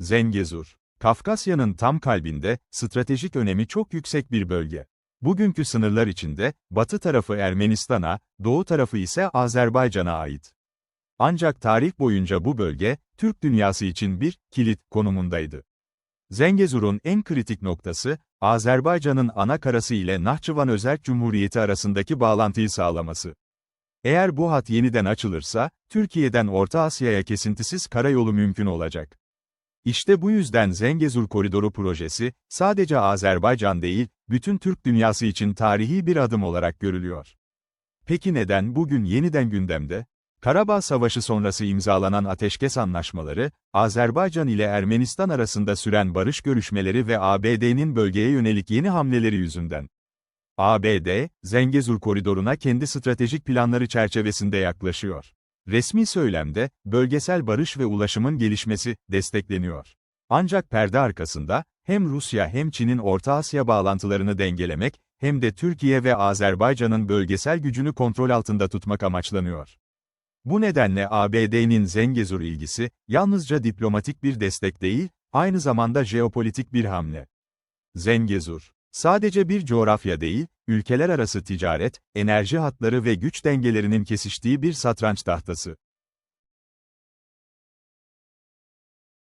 Zengezur, Kafkasya'nın tam kalbinde, stratejik önemi çok yüksek bir bölge. Bugünkü sınırlar içinde, batı tarafı Ermenistan'a, doğu tarafı ise Azerbaycan'a ait. Ancak tarih boyunca bu bölge, Türk dünyası için bir kilit konumundaydı. Zengezur'un en kritik noktası, Azerbaycan'ın ana karası ile Nahçıvan Özerk Cumhuriyeti arasındaki bağlantıyı sağlaması. Eğer bu hat yeniden açılırsa, Türkiye'den Orta Asya'ya kesintisiz karayolu mümkün olacak. İşte bu yüzden Zengezur Koridoru projesi, sadece Azerbaycan değil, bütün Türk dünyası için tarihi bir adım olarak görülüyor. Peki neden bugün yeniden gündemde? Karabağ Savaşı sonrası imzalanan ateşkes anlaşmaları, Azerbaycan ile Ermenistan arasında süren barış görüşmeleri ve ABD'nin bölgeye yönelik yeni hamleleri yüzünden. ABD, Zengezur koridoruna kendi stratejik planları çerçevesinde yaklaşıyor. Resmi söylemde, bölgesel barış ve ulaşımın gelişmesi destekleniyor. Ancak perde arkasında, hem Rusya hem Çin'in Orta Asya bağlantılarını dengelemek, hem de Türkiye ve Azerbaycan'ın bölgesel gücünü kontrol altında tutmak amaçlanıyor. Bu nedenle ABD'nin Zengezur ilgisi, yalnızca diplomatik bir destek değil, aynı zamanda jeopolitik bir hamle. Zengezur, sadece bir coğrafya değil, ülkeler arası ticaret, enerji hatları ve güç dengelerinin kesiştiği bir satranç tahtası.